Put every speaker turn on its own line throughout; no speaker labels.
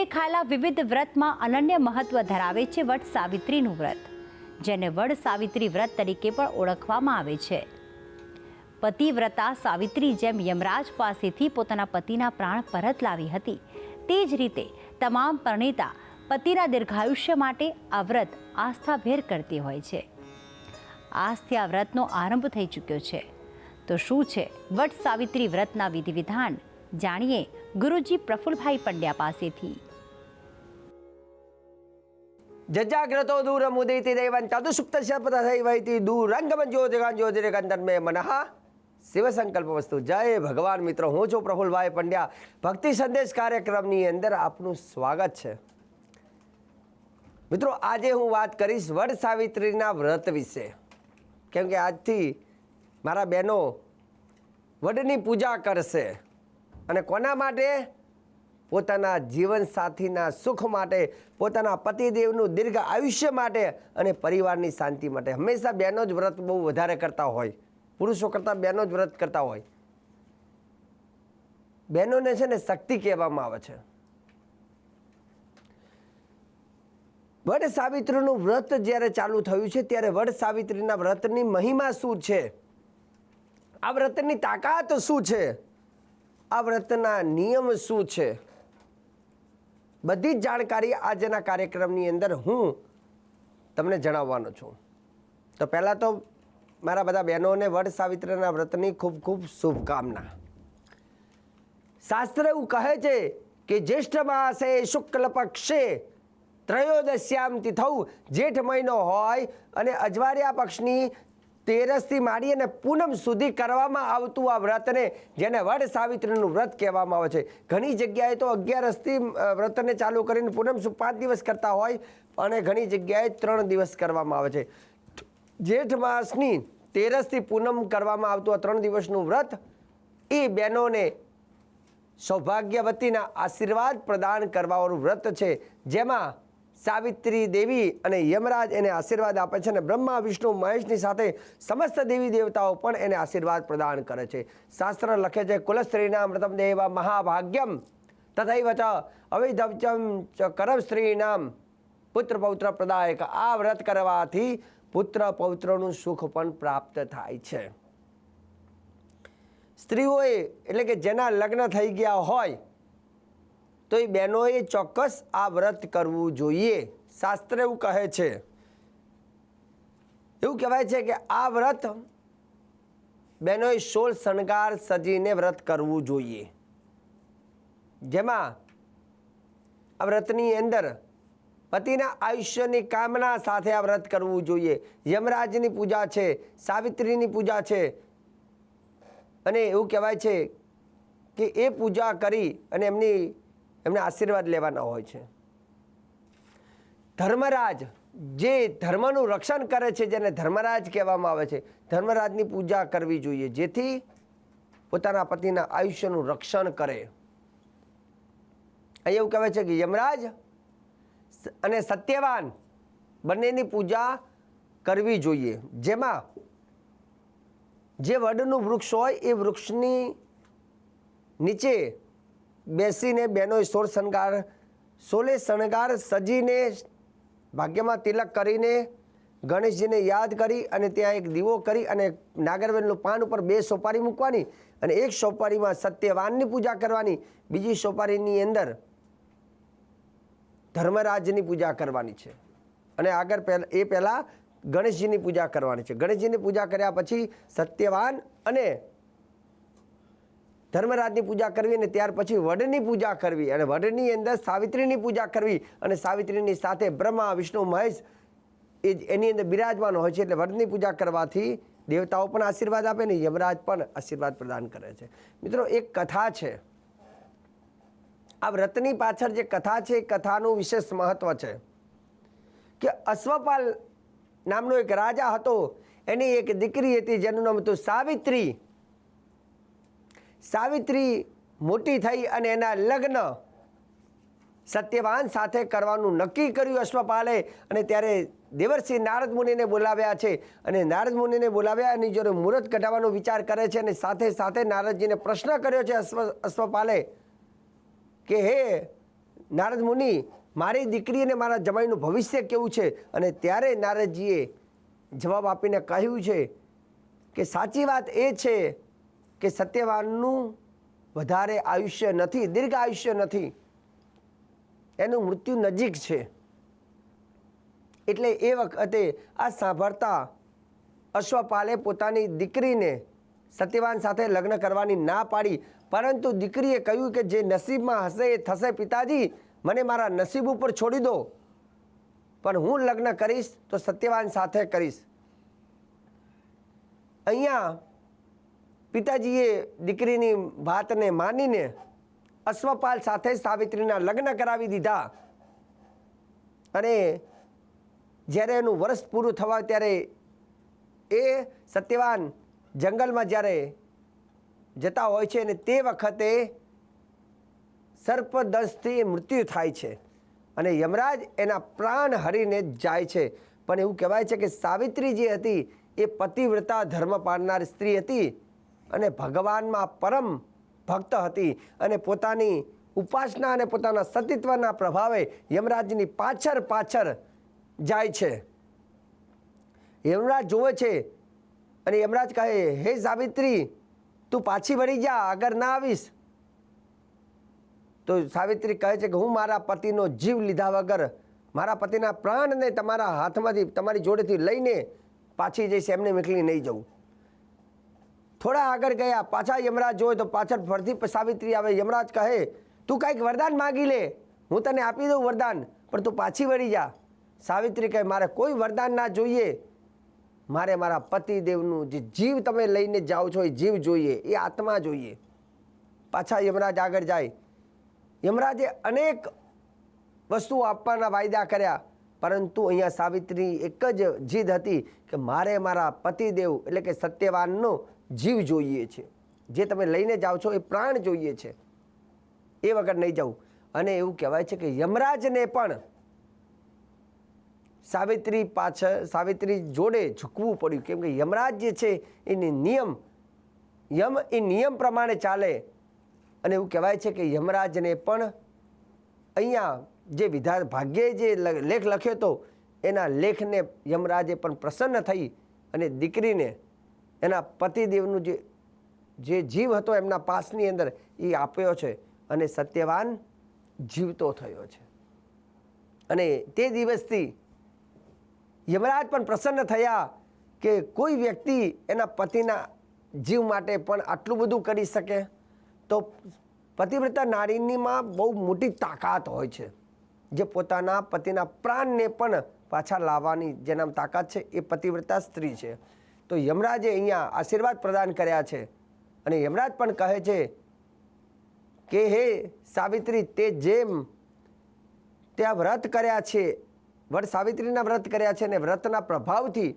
ઉલ્લેખાયેલા વિવિધ વ્રતમાં અનન્ય મહત્વ ધરાવે છે વટ સાવિત્રીનું વ્રત, જેને વડ સાવિત્રી વ્રત તરીકે પણ ઓળખવામાં આવે છે. પતિવ્રતા સાવિત્રી જેમ યમરાજ પાસેથી પોતાના પતિના પ્રાણ પરત લાવી હતી, તે જ રીતે તમામ પરણિતા પતિના દીર્ઘાયુષ્ય માટે આ વ્રત આસ્થાભેર કરતી હોય છે. આજથી આ વ્રતનો આરંભ થઈ ચૂક્યો છે. તો શું છે વટ સાવિત્રી વ્રતના વિધિ વિધાન જાણીએ ગુરુજી પ્રફુલભાઈ પંડ્યા પાસેથી.
જજાગ્રતો દૂર મુદિતિ દૈવં તદુસુપ્ત શપથૈવૈતિ દૂરંગમ જ્યોતિકાન જ્યોતિર્ગંધન મે મનઃ શિવ સંકલ્પ વસ્તુ જય ભગવાન મિત્રો હું છું પ્રફુલભાઈ પંડ્યા ભક્તિ સંદેશ કાર્યક્રમની અંદર આપનું સ્વાગત છે મિત્રો આજે હું વાત કરીશ વડ સાવિત્રીના વ્રત વિશે કેમ કે આજથી મારા બહેનો વડની પૂજા કરશે અને કોના માટે પોતાના જીવનસાથીના સુખ માટે, પોતાના પતિદેવનું દીર્ઘ આયુષ્ય માટે અને પરિવારની શાંતિ માટે. હંમેશા બહેનો જ વ્રત બહુ વધારે કરતા હોય. પુરુષો કરતાં બહેનો જ વ્રત કરતા હોય. બહેનોને છે ને શક્તિ કહેવામાં આવે છે. વડ સાવિત્રીનું વ્રત જ્યારે ચાલુ થયું છે, ત્યારે વડ સાવિત્રીના વ્રતની મહિમા શું છે? આ વ્રતની તાકાત શું છે? આ વ્રતના નિયમ શું છે? બધી જ જાણકારી આજના કાર્યક્રમની અંદર હું તમને જણાવવાનો છું. તો પહેલાં તો મારા બધા બહેનોને વડ સાવિત્રીના વ્રતની ખૂબ ખૂબ શુભકામના. શાસ્ત્ર એવું કહે છે કે જ્યેષ્ઠ માસે શુક્લ પક્ષે ત્રયોદશ્યામ તિથૌ જેઠ મહિનો હોય અને અજવાળિયા પક્ષની તેરસથી માંડી અને પૂનમ સુધી કરવામાં આવતું આ વ્રતને, જેને વડ સાવિત્રીનું વ્રત કહેવામાં આવે છે. ઘણી જગ્યાએ તો અગિયારસથી વ્રતને ચાલુ કરીને પૂનમ પાંચ દિવસ કરતા હોય, અને ઘણી જગ્યાએ ત્રણ દિવસ કરવામાં આવે છે. જેઠ માસની તેરસથી પૂનમ કરવામાં આવતું આ ત્રણ દિવસનું વ્રત, એ બહેનોને સૌભાગ્યવતીના આશીર્વાદ પ્રદાન કરવાવાળું વ્રત છે. જેમાં સાવિત્રી દેવી અને યમરાજ એને આશીર્વાદ આપે છે અને બ્રહ્મા, વિષ્ણુ, મહેશની સાથે સમસ્ત દેવી દેવતાઓ પણ એને આશીર્વાદ પ્રદાન કરે છે. શાસ્ત્ર લખે છે, કુલસ્ત્રીના મૃતમ દેવા મહાભાગ્યમ તથૈવ ચ અવિધવચમ ચ કરમ સ્ત્રીનામ પુત્ર પૌત્ર પ્રદાયક. આ વ્રત કરવાથી પુત્ર પૌત્રનું સુખ પણ પ્રાપ્ત થાય છે. સ્ત્રીઓએ એટલે કે જેના લગ્ન થઈ ગયા હોય તો એ બહેનોએ ચોક્કસ આ વ્રત કરવું જોઈએ. શાસ્ત્ર એવું કહે છે. એવું કહેવાય છે કે આ વ્રત બહેનોએ સોળ શણગાર સજીને વ્રત કરવું જોઈએ. જેમાં આ વ્રતની અંદર પતિના આયુષ્યની કામના સાથે આ વ્રત કરવું જોઈએ. યમરાજની પૂજા છે, સાવિત્રીની પૂજા છે. અને એવું કહેવાય છે કે એ પૂજા કરી અને એમની એમને આશીર્વાદ લેવાના હોય છે. ધર્મરાજ, જે ધર્મનું રક્ષણ કરે છે, જેને ધર્મરાજ કહેવામાં આવે છે, ધર્મરાજની પૂજા કરવી જોઈએ, જેથી પોતાના પતિના આયુષ્યનું રક્ષણ કરે. અહીં એવું કહેવાય છે કે યમરાજ અને સત્યવાન બંનેની પૂજા કરવી જોઈએ. જેમાં જે વડનું વૃક્ષ હોય, એ વૃક્ષની નીચે બેસીને બહેનોએ સોળ શણગાર સોલે શણગાર સજીને ભાગ્યમાં તિલક કરીને ગણેશજીને યાદ કરી અને ત્યાં એક દીવો કરી અને નાગરવેલનું પાન ઉપર બે સોપારી મૂકવાની અને એક સોપારીમાં સત્યવાનની પૂજા કરવાની, બીજી સોપારીની અંદર ધર્મરાજની પૂજા કરવાની છે. અને આગળ પહેલાં, એ પહેલાં ગણેશજીની પૂજા કરવાની છે. ગણેશજીની પૂજા કર્યા પછી સત્યવાન અને ધર્મરાજની પૂજા કરવી અને ત્યાર પછી વડની પૂજા કરવી. અને વડની અંદર સાવિત્રીની પૂજા કરવી અને સાવિત્રીની સાથે બ્રહ્મા, વિષ્ણુ, મહેશ એ એની અંદર બિરાજમાન હોય છે. એટલે વડની પૂજા કરવાથી દેવતાઓ પણ આશીર્વાદ આપે ને યમરાજ પણ આશીર્વાદ પ્રદાન કરે છે. મિત્રો, એક કથા છે. આ વ્રતની પાછળ જે કથા છે, એ કથાનું વિશેષ મહત્વ છે કે અશ્વપાલ નામનો એક રાજા હતો. એની એક દીકરી હતી જેનું નામ હતું સાવિત્રી. સાવિત્રી મોટી થઈ અને એના લગ્ન સત્યવાન સાથે કરવાનું નક્કી કર્યું અશ્વપાલે અને ત્યારે દેવરસિંહ નારદ મુનિને બોલાવ્યા છે. અને નારદ મુનિને બોલાવ્યા એની જોડે મુહૂર્ત કઢાવવાનો વિચાર કરે છે અને સાથે સાથે નારદજીને પ્રશ્ન કર્યો છે અશ્વ, અશ્વપાલે કે, હે નારદ મુનિ, મારી દીકરી અને મારા જમાઈનું ભવિષ્ય કેવું છે? અને ત્યારે નારદજીએ જવાબ આપીને કહ્યું છે કે, સાચી વાત એ છે કે સત્યવાનનું વધારે આયુષ્ય નથી, દીર્ઘ આયુષ્ય નથી. એનું મૃત્યુ નજીક છે. એટલે એ વખતે આ સાંભળતા અશ્વપાલે પોતાની દીકરીને સત્યવાન સાથે લગ્ન કરવાની ના પાડી, પરંતુ દીકરીએ કહ્યું કે જે નસીબમાં હશે એ થશે પિતાજી, મને મારા નસીબ ઉપર છોડી દો. પણ હું લગ્ન કરીશ તો સત્યવાન સાથે કરીશ. અહીંયા પિતાજીએ દીકરીની વાતને માનીને અશ્વપાલ સાથે સાવિત્રીના લગ્ન કરાવી દીધા. અને જ્યારે એનું વર્ષ પૂરું થવા ત્યારે એ સત્યવાન જંગલમાં જ્યારે જતા હોય છે અને તે વખતે સર્પદંશથી મૃત્યુ થાય છે અને યમરાજ એના પ્રાણ હરીને જાય છે. પણ એવું કહેવાય છે કે સાવિત્રી જે હતી એ પતિવ્રતા ધર્મ પાળનાર સ્ત્રી હતી. અને ભગવાનમાં પરમ ભક્ત હતી અને પોતાની ઉપાસના અને પોતાના સતીત્વના પ્રભાવે યમરાજની પાછળ પાછળ જાય છે. યમરાજ જોવે છે અને યમરાજ કહે, હે સાવિત્રી, તું પાછી વળી જા, આગળ ના આવીશ. તો સાવિત્રી કહે છે કે, હું મારા પતિનો જીવ લીધા વગર મારા પતિના પ્રાણને તમારા હાથમાંથી, તમારી જોડેથી લઈને પાછી જઈશ, એમને મીકળી નહીં જવું. થોડા આગળ ગયા, પાછા યમરાજ જોય તો પાછળ ફરતી સાવિત્રી આવે, યમરાજ કહે, તું કાંઈક વરદાન માગી લે. હું તને આપી દઉં વરદાન, પણ તું પાછી વળી જા. સાવિત્રી કહે, મારે કોઈ વરદાન ના જોઈએ. મારે મારા પતિદેવનું જે જીવ તમે લઈને જાઓ છો, એ જીવ જોઈએ, એ આત્મા જોઈએ. પાછા યમરાજ આગળ જાય. યમરાજે અનેક વસ્તુઓ આપવાના વાયદા કર્યા, પરંતુ અહીંયા સાવિત્રી એક જ જીદ હતી કે મારે મારા પતિદેવ, એટલે કે સત્યવાનનો જીવ જોઈએ છે. જે તમે લઈને જાઓ છો એ પ્રાણ જોઈએ છે. એ વગર નહીં જવું અને એવું કહેવાય છે કે યમરાજને પણ સાવિત્રી પાછળ, સાવિત્રી જોડે ઝૂકવું પડ્યું. કેમ કે યમરાજ જે છે, એની નિયમ, યમ એ નિયમ પ્રમાણે ચાલે. અને એવું કહેવાય છે કે યમરાજને પણ અહીંયા જે વિધા ભાગ્યે જે લેખ લખ્યો હતો એના લેખને યમરાજે પણ પ્રસન્ન થઈ અને દીકરીને એના પતિદેવનું જે જે જીવ હતો એમના પાસની અંદર એ આપ્યો છે અને સત્યવાન જીવતો થયો છે. અને તે દિવસથી યમરાજ પણ પ્રસન્ન થયા કે કોઈ વ્યક્તિ એના પતિના જીવ માટે પણ આટલું બધું કરી શકે તો પતિવ્રતા નારીનીમાં બહુ મોટી તાકાત હોય છે. જે પોતાના પતિના પ્રાણને પણ પાછા લાવવાની જેના તાકાત છે એ પતિવ્રતા સ્ત્રી છે. તો યમરાજે અહીંયા આશીર્વાદ પ્રદાન કર્યા છે. અને યમરાજ પણ કહે છે કે, હે સાવિત્રી, તે જેમ ત્યાં વ્રત કર્યા છે, વડ સાવિત્રીના વ્રત કર્યા છે અને વ્રતના પ્રભાવથી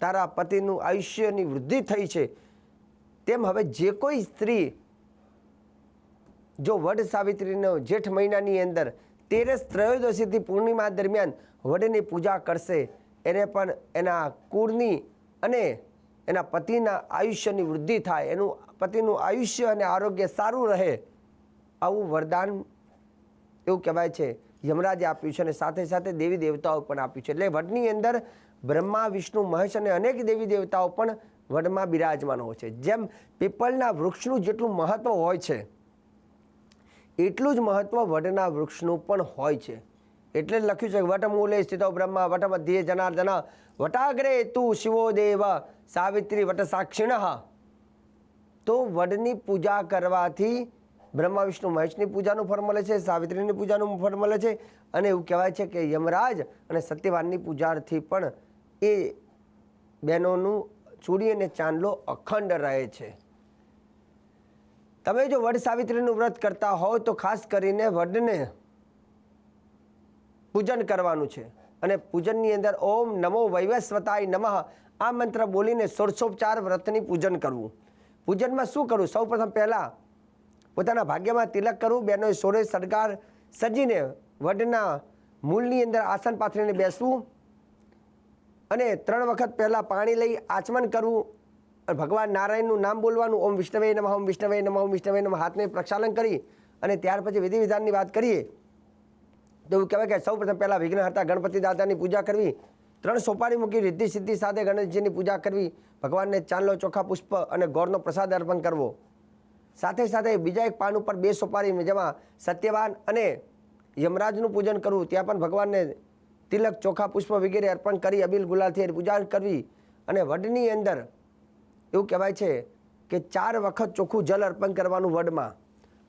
તારા પતિનું આયુષ્યની વૃદ્ધિ થઈ છે. તેમ હવે જે કોઈ સ્ત્રી જો વડ સાવિત્રીનો જેઠ મહિનાની અંદર તેરસ ત્રયોદશીથી પૂર્ણિમા દરમિયાન વડની પૂજા કરશે, એને પણ એના કુળની અને એના પતિના આયુષ્યની વૃદ્ધિ થાય, એનું પતિનું આયુષ્ય અને આરોગ્ય સારું રહે, આવું વરદાન એવું કહેવાય છે, યમરાજે આપ્યું છે અને સાથે સાથે દેવી દેવતાઓ પણ આપ્યું છે. એટલે વડની અંદર બ્રહ્મા, વિષ્ણુ, મહેશ અને અનેક દેવી દેવતાઓ પણ વડમાં બિરાજમાન હોય છે. જેમ પીપળના વૃક્ષનું જેટલું મહત્ત્વ હોય છે, એટલું જ મહત્ત્વ વડના વૃક્ષનું પણ હોય છે. એટલે જ લખ્યું છે વટમૂલે સ્થિતો બ્રહ્મ વટ મધ્યે જનાર્દન, વટાગ્રે તું શિવો દેવ, સાવિત્રી વટ સાક્ષિણ. તો વડની પૂજા કરવાથી બ્રહ્મા, વિષ્ણુ, મહેશની પૂજાનું ફળ મળે છે, સાવિત્રીની પૂજાનું ફળ મળે છે અને એવું કહેવાય છે કે યમરાજ અને સત્યવાનની પૂજાથી પણ એ બહેનોનું સૂર્ય અને ચાંદલો અખંડ રહે છે. તમે જો વડ સાવિત્રીનું વ્રત કરતા હોવ તો ખાસ કરીને વડને પૂજન કરવાનું છે. અને પૂજનની અંદર ઓમ નમો વૈવસ્વતાય નમઃ આ મંત્ર બોલીને ષોડશોપચાર વ્રતની પૂજન કરવું. પૂજનમાં શું કરવું? સૌ પ્રથમ પહેલાં પોતાના ભાગ્યમાં તિલક કરવું બહેનોએ સોરે સરકાર સજીને વડના મૂળની અંદર આસન પાથરીને બેસવું અને ત્રણ વખત પહેલાં પાણી લઈ આચમન કરવું અને ભગવાન નારાયણનું નામ બોલવાનું, ઓમ વિષ્ણવે નમઃ, ઓમ વિષ્ણવે નમઃ, ઓમ વિષ્ણવે નમઃ, હાથને પ્રક્ષાલન કરી અને ત્યાર પછી વિધિ વિધાનની વાત કરીએ તો એવું કહેવાય કે સૌ પ્રથમ પહેલાં વિઘ્નહર્તા ગણપતિ દાદાની પૂજા કરવી, ત્રણ સોપારી મૂકી રિદ્ધિ સિદ્ધિ સાથે ગણેશજીની પૂજા કરવી, ભગવાનને ચાંદલો ચોખા પુષ્પ અને ગોળનો પ્રસાદ અર્પણ કરવો. સાથે સાથે બીજા એક પાન ઉપર બે સોપારી જેમાં સત્યવાન અને યમરાજનું પૂજન કરવું, ત્યાં પણ ભગવાનને તિલક ચોખા પુષ્પ વગેરે અર્પણ કરી અબિલ ગુલાલથી પૂજા કરવી અને વડની અંદર એવું કહેવાય છે કે ચાર વખત ચોખ્ખું જલ અર્પણ કરવાનું વડમાં.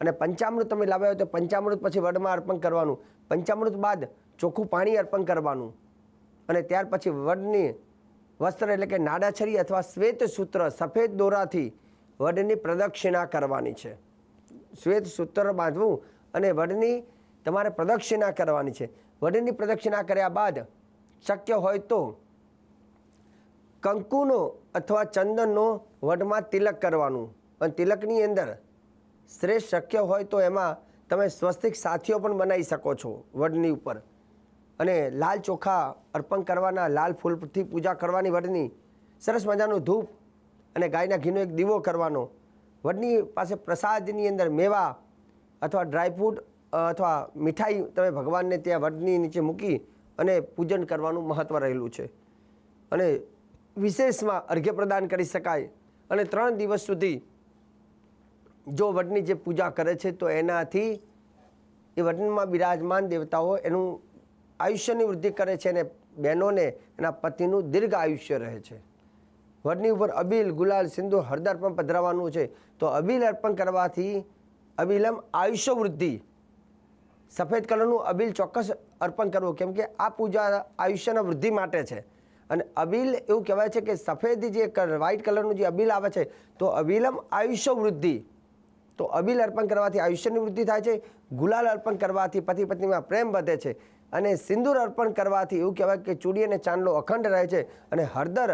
અને પંચામૃત તમે લાવ્યા હોય તો પંચામૃત પછી વડમાં અર્પણ કરવાનું. પંચામૃત બાદ ચોખ્ખું પાણી અર્પણ કરવાનું. અને ત્યાર પછી વડની વસ્ત્ર એટલે કે નાડાછરી અથવા શ્વેત સૂત્ર સફેદ દોરાથી વડની પ્રદક્ષિણા કરવાની છે. શ્વેત સૂત્ર બાંધવું અને વડની તમારે પ્રદક્ષિણા કરવાની છે. વડની પ્રદક્ષિણા કર્યા બાદ શક્ય હોય તો કંકુનો અથવા ચંદનનો વડમાં તિલક કરવાનું. અને તિલકની અંદર શ્રેષ્ઠ શક્ય હોય તો એમાં તમે સ્વસ્તિક સાથીઓ પણ બનાવી શકો છો વડની ઉપર. અને લાલ ચોખા અર્પણ કરવાના, લાલ ફૂલથી પૂજા કરવાની વડની સરસ મજાનું ધૂપ અને ગાયના ઘીનો એક દીવો કરવાનો. વડની પાસે પ્રસાદની અંદર મેવા અથવા ડ્રાયફ્રૂટ અથવા મીઠાઈ તમે ભગવાનને ત્યાં વડની નીચે મૂકી અને પૂજન કરવાનું મહત્ત્વ રહેલું છે. અને વિશેષમાં અર્ઘ્ય પ્રદાન કરી શકાય. અને ત્રણ દિવસ સુધી જો વડની જે પૂજા કરે છે, તો એનાથી એ વડનમાં બિરાજમાન દેવતાઓ એનું આયુષ્યની વૃદ્ધિ કરે છે અને બહેનોને એના પતિનું દીર્ઘ આયુષ્ય રહે છે. વડની ઉપર અબીલ, ગુલાલ સિંધુ હળદર પણ પધરાવવાનું છે. તો અબીલ અર્પણ કરવાથી અબીલમ આયુષ્ય વૃદ્ધિ. સફેદ કલરનું અબીલ ચોક્કસ અર્પણ કરવું, કેમ કે આ પૂજા આયુષ્યના વૃદ્ધિ માટે છે. અને અબીલ એવું કહેવાય છે કે સફેદ જે વ્હાઇટ કલરનું જે અબીલ આવે છે, તો અબીલમ આયુષ્ય વૃદ્ધિ. તો અબીલ અર્પણ કરવાથી આયુષ્યની વૃદ્ધિ થાય છે, ગુલાલ અર્પણ કરવાથી પતિ પત્નીમાં પ્રેમ વધે છે અને સિંદૂર અર્પણ કરવાથી એવું કહેવાય કે ચૂડી અને ચાંદલો અખંડ રહે છે અને હળદર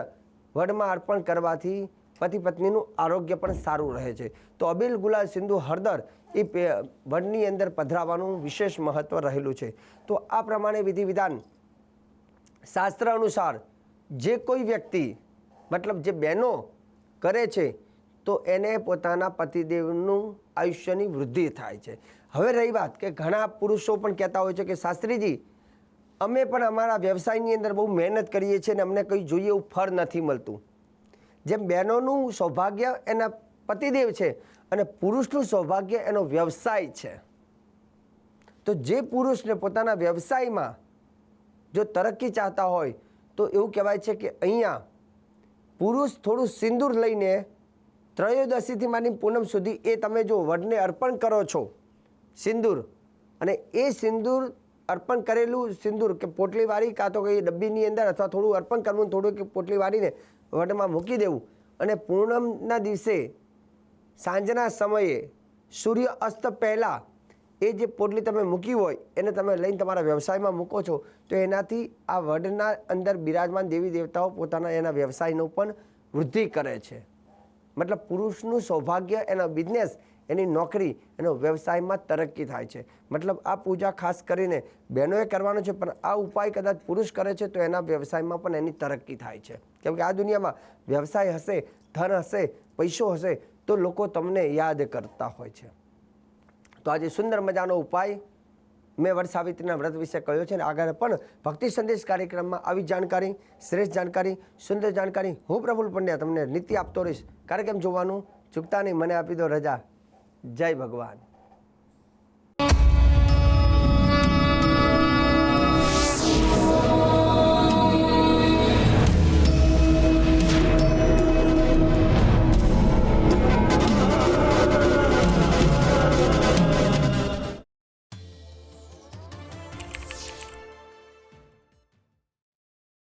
વડમાં અર્પણ કરવાથી પતિ પત્નીનું આરોગ્ય પણ સારું રહે છે. તો અબીલ, ગુલાલ સિંધુ હળદર એ વડની અંદર પધરાવવાનું વિશેષ મહત્વ રહેલું છે. તો આ પ્રમાણે વિધિ વિધાન શાસ્ત્ર અનુસાર જે કોઈ વ્યક્તિ, મતલબ જે બહેનો કરે છે તો એને પોતાના પતિદેવનું આયુષ્યની વૃદ્ધિ થાય છે. હવે રહી વાત કે ઘણા પુરુષો પણ કહેતા હોય છે કે, શાસ્ત્રીજી, અમે પણ અમારા વ્યવસાયની અંદર બહુ મહેનત કરીએ છીએ અને અમને કંઈ જોઈએ એવું ફળ નથી મળતું. જેમ બહેનોનું સૌભાગ્ય એના પતિદેવ છે અને પુરુષનું સૌભાગ્ય એનો વ્યવસાય છે. તો જે પુરુષને પોતાના વ્યવસાયમાં જો તરક્કી ચાહતા હોય તો એવું કહેવાય છે કે અહીંયા પુરુષ થોડું સિંદૂર લઈને ત્રયોદશીથી માની પૂનમ સુધી એ તમે જો વડને અર્પણ કરો છો, સિંદૂર, અને એ સિંદૂર અર્પણ કરેલું સિંદૂર કે પોટલી વાળી કાં તો કઈ ડબ્બીની અંદર અથવા થોડું અર્પણ કરવું થોડું કે પોટલી વાળીને વડમાં મૂકી દેવું. અને પૂનમના દિવસે સાંજના સમયે સૂર્ય અસ્ત પહેલાં એ જે પોટલી તમે મૂકી હોય એને તમે લઈને તમારા વ્યવસાયમાં મૂકો છો, તો એનાથી આ વડના અંદર બિરાજમાન દેવી દેવતાઓ પોતાના એના વ્યવસાયનો પણ વૃદ્ધિ કરે છે. મતલબ પુરુષનું સૌભાગ્ય એનો બિઝનેસ એની નોકરી, એનો વ્યવસાયમાં તરક્કી થાય છે. મતલબ આ પૂજા ખાસ કરીને બહેનોએ કરવાનો છે, પણ આ ઉપાય કદાચ પુરુષ કરે છે, તો એના વ્યવસાયમાં પણ એની તરક્કી થાય છે. કેમ કે આ દુનિયામાં વ્યવસાય હશે, ધન હશે, પૈસો હશે, તો લોકો તમને યાદ કરતા હોય છે. તો આજે સુંદર મજાનો ઉપાય મેં વડ સાવિત્રીના વ્રત વિશે કહ્યો છે અને આગળ પણ ભક્તિ સંદેશ કાર્યક્રમમાં આવી જાણકારી, શ્રેષ્ઠ જાણકારી, સુંદર જાણકારી હું પ્રફુલ પંડ્યા તમને નીતિ આપતો રહીશ. કાર્યક્રમ જોવાનું ચૂકતા નહીં, મને આપી દો રજા. જય ભગવાન.